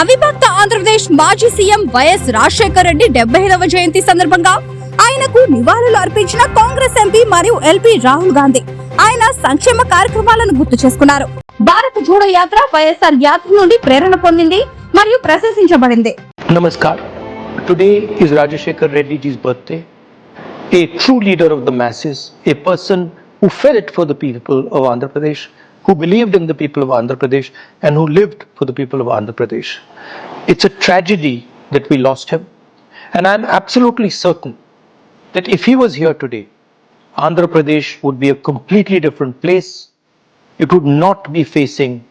అవిభక్త ఆంధ్రప్రదేశ్ మాజీ CM YS Rajasekhar Reddy డెబ్బై ఐదవ జయంతి సందర్భంగా ఆయనకు నివాళులు అర్పించిన కాంగ్రెస్ ఎంపీ మరియు ఎల్పీ రాహుల్ గాంధీ. ఆయన సంక్షేమ కార్యక్రమాలను గుర్తు చేసుకున్నారు. భారత జోడో యాత్ర వైఎస్ఆర్ యాత్ర నుండి ప్రేరణ పొందింది మరియు ప్రశంసించబడింది. నమస్కారం. Today is Rajasekhar Reddy ji's birthday. A true leader of the masses, a person who felt for the people of Andhra who believed in the people of Andhra Pradesh, and who lived for the people of Andhra Pradesh. It's a tragedy that we lost him, and I'm absolutely certain that if he was here today, Andhra Pradesh would be a completely different place. It would not be facing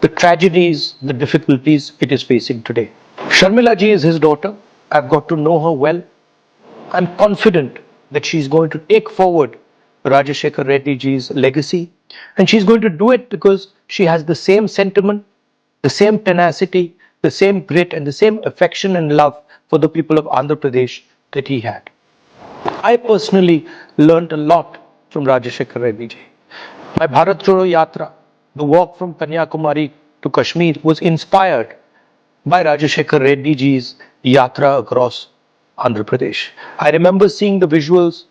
the tragedies, the difficulties it is facing today. Sharmila ji is his daughter. I've got to know her well. I'm confident that she's going to take forward Rajashekar Reddy ji's legacy and she's going to do it because she has the same sentiment, the same tenacity, the same grit and the same affection and love for the people of Andhra Pradesh that he had. I personally learned a lot from Rajashekar Reddy. My Bharat Jodo Yatra, the walk from Kanyakumari to Kashmir, was inspired by Rajashekar Reddy ji's yatra across Andhra Pradesh. I remember seeing the visuals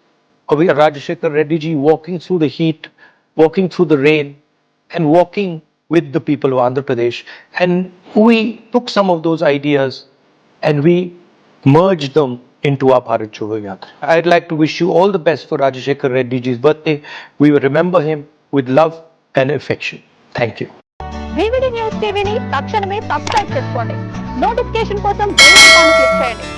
Rajashekar Reddy ji walking through the heat, walking through the rain, and walking with the people of Andhra Pradesh. And we took some of those ideas and we merged them into our Bharat Jodo Yatra. I'd like to wish you all the best for Rajashekar Reddy ji's birthday. We will remember him with love and affection. Thank you. VVD news టీవీని తక్షణమే subscribe చేసుకోండి notification కోసం bell icon click చేయండి